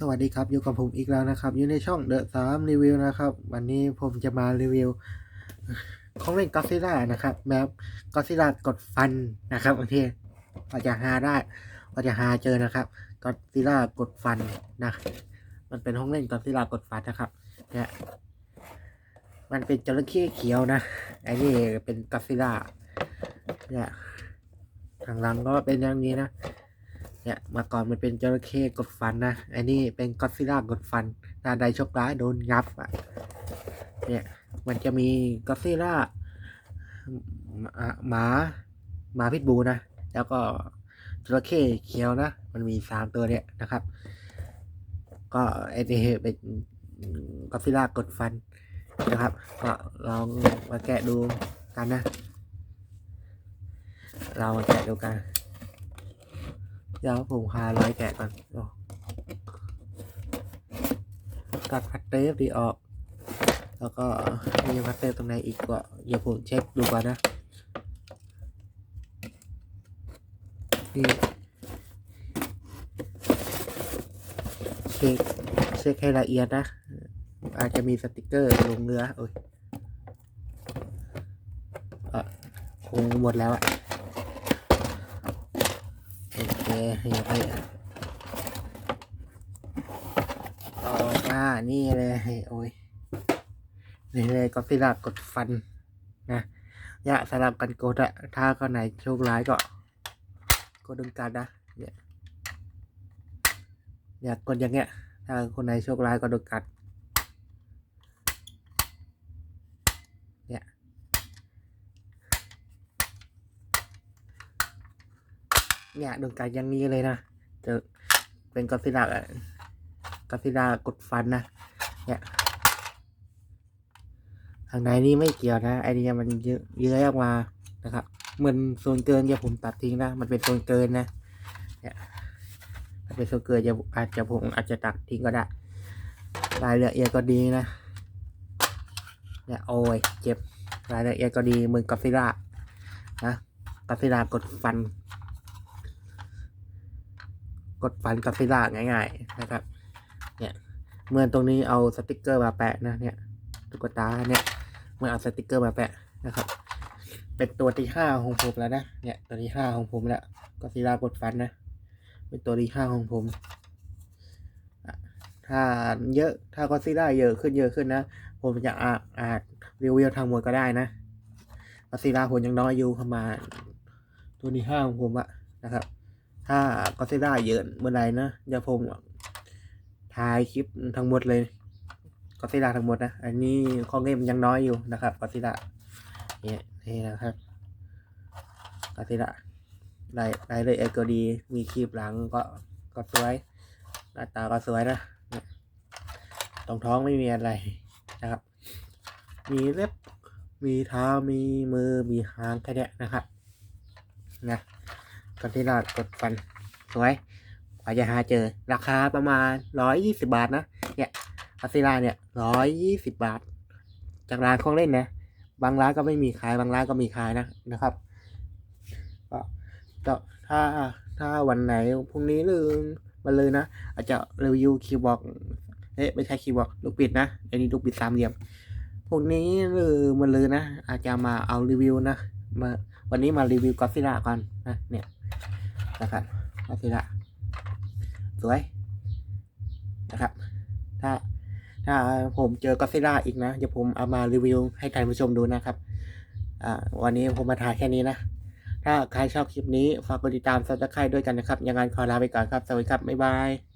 สวัสดีครับอยู่กับผมอีกแล้วนะครับ อยู่ในช่องเดอะสามรีวิวนะครับ วันนี้ผมจะมารีวิวของเล่นก็ซิล่านะครับแบบก็ซิล่ากดฟันนะครับบางทีก็จะหาได้ก็จะหาเจอนะครับก็ซิล่ากดฟันนะ มันเป็นห้องเล่นก็ซิล่ากดฟันนะครับเนี่ยมันเป็นจระเข้เขียวนะไอ้นี่เป็นก็ซิล่าเนี่ยข้างหลังก็เป็นอย่างนี้นะ เนี่ยมาก่อนมันเป็นจระเข้กดฟันนะอันนี้เป็นก็อดซิล่ากดฟันนาใดโชคร้ายโดนงับอะเนี่ยมันจะมีก็อดซิล่าหมาหมาพิษบูนะ แล้วก็จระเข้เขียวนะ มันมีสามตัวเนี่ยนะครับ ก็ไอนี่เป็นก็อดซิลล่ากดฟันนะครับ ก็ลองมาแกะดูกันนะ เรามาแกะดูกัน เดี๋ยวผมคาร้อยแกะก่อนโอ้ตัดพัตเตอร์ดีออก แล้วก็มีพัตเตอร์ตรงไหนอีกก็เดี๋ยวผมเช็คดูก่อนนะนี่เช็คเช็คให้ละเอียดนะ อาจจะมีสติกเกอร์ลงเนื้อโอ้ยอะคงหมดแล้วอะ เคอย่าไปต่อมานี่เลยโอ้ยนี่เลยก็สิลากดฟันนะอย่าสลับกันกดอะถ้าก็ไหนโชคร้ายก็กดดึงกันนะเนี่ยอยากกดอย่างเงี้ย ถ้าคนไหนโชคร้ายก็ดึงกัดเนี่ย เนี่ยโดนการอยังนี้เลยนะจอเป็นกอซิลาอกอซิลากดฟันนะเนี่ยข้างในนี่ไม่เกี่ยวนะไอเดียมันเยอะเยอะออกมานะครับเหมือนโซนเกินอย่าผมตัดทิ้งนะมันเป็นโซนเกินนะเนี่ยถ้าเป็นโซนเกินจะอาจจะผมอาจจะตัดทิ้งก็ได้รายละเอียดก็ดีนะเนี่ยโอ้ยเจ็บรายละเอียดก็ดีเหมือนกอซิล่านะกอซิลล่ากดฟัน กดฟันกับซิล่าง่าย ๆ นะครับ เนี่ยเมื่อตรงนี้เอาสติกเกอร์มาแปะนะเนี่ยตุ๊กตาเนี่ยเมื่อเอาสติกเกอร์มาแปะนะครับ เป็นตัวที่ห้าของผมแล้วนะเนี่ยตัวที่ห้าของผมแล้วก็ซิล่ากดฟันนะ เป็นตัวที่ห้าของผมถ้าเยอะถ้าก็ซิล่าเยอะขึ้นเยอะขึ้นนะผมจะอาจอาจรีวิวทางหมดก็ได้นะก็ซิล่าผมยังน้อยอยู่ประมาณตัวที่ห้าของผมอะนะครับ ถ้าก็ซิล่าเยอะเมื่อไรนะเดี๋ยวผมถ่ายคลิปทั้งหมดเลยก็ซิลาทั้งหมดนะ อันนี้ข้อเกมยังน้อยอยู่นะครับก็ซิลาเนี่ยนี่นะครับก็ซิลาได้ได้เลยเอก็ดี มีคลิปหลังก็ก็สวยหน้าตาก็สวยนะตรงท้องไม่มีอะไรนะครับ มีเล็บ มีเท้า มีมือ มีหางแค่นี้นะครับ นะ ก็ที่รอดกดฟันสวยกว่าจะหาเจอ ราคาประมาณร้อยยี่สิบาทนะ เนี่ยอาซิลาเนี่ยร้อยยี่สิบาท จากร้านของเล่นนะ บางร้านก็ไม่มีขายบางร้านก็มีขายนะนะครับก็ถ้าถ้าวันไหนพรุ่งนี้หรือมาเลยนะ อาจจะรีวิวคีย์บอร์ดเอ๊ะไม่ใช่คีย์บอร์ดลูกปิดนะอันนี้ลูกปิดสามเหลี่ยมพรุ่งนี้หรือมาเลยนะ อาจจะมาเอารีวิวนะมาวันนี้มารีวิวก็ซิล่าก่อนนะเนี่ย นะครับก็ซิล่าสวยนะครับ ถ้าถ้าผมเจอก็ซิล่าอีกนะ เดี๋ยวผมเอามารีวิวให้ท่านผู้ชมดูนะครับอ่าวันนี้ผมมาถ่ายแค่นี้นะ ถ้าใครชอบคลิปนี้ ฝากกดติดตามซับสไครต์ด้วยกันนะครับยังไงขอลาไปก่อนครับ สวัสดีครับ บ๊ายบาย